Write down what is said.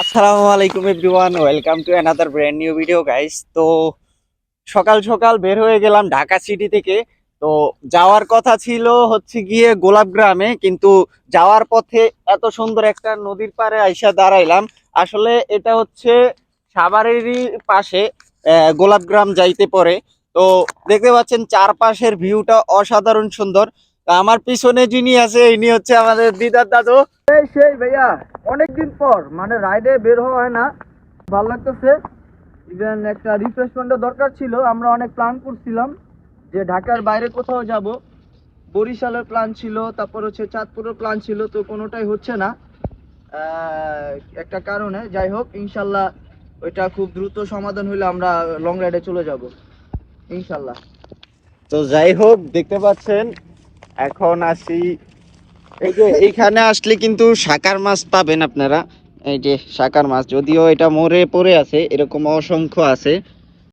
আসসালামু আলাইকুম everyone welcome to another brand new video guys তো সকাল সকাল বের হয়ে গেলাম ঢাকা সিটি থেকে। তো যাওয়ার কথা ছিল হচ্ছে গিয়ে গোলাপ গ্রামে কিন্তু যাওয়ার পথে এত সুন্দর একটা নদীর পাড়ে আইসা দাঁড়াইলাম। আসলে এটা হচ্ছে সাভারেরই পাশে আহ, গোলাপগ্রাম যাইতে পরে। তো দেখতে পাচ্ছেন চারপাশের ভিউটা অসাধারণ সুন্দর। আমার পিছনে যিনি আছে ইনি হচ্ছে আমাদের দিদার দাদু। এই সেই ভাইয়া, অনেকদিন পর মানে রাইডে বের হওয়া হয় না, ভালো লাগতেছে। ইভেন একটা রিফ্রেশমেন্টের দরকার ছিল, আমরা অনেক প্ল্যান করছিলাম যে ঢাকার বাইরে কোথাও যাব। বরিশালের প্ল্যান ছিল, তারপর হচ্ছে চাঁদপুরের প্ল্যান ছিল, তো কোনোটাই হচ্ছে না। একটা কারণে, যাই হোক, ইনশাল্লাহ ওইটা খুব দ্রুত সমাধান হইলে আমরা লং রাইডে চলে যাব। ইনশাল্লাহ। তো যাই হোক, দেখতে পাচ্ছেন, এখন আসি এই যে এইখানে আসলে কিন্তু শাকার মাছ পাবেন আপনারা। এই যে শাকার মাছ, যদিও এটা মরে পড়ে আছে, এরকম অসংখ্য আছে।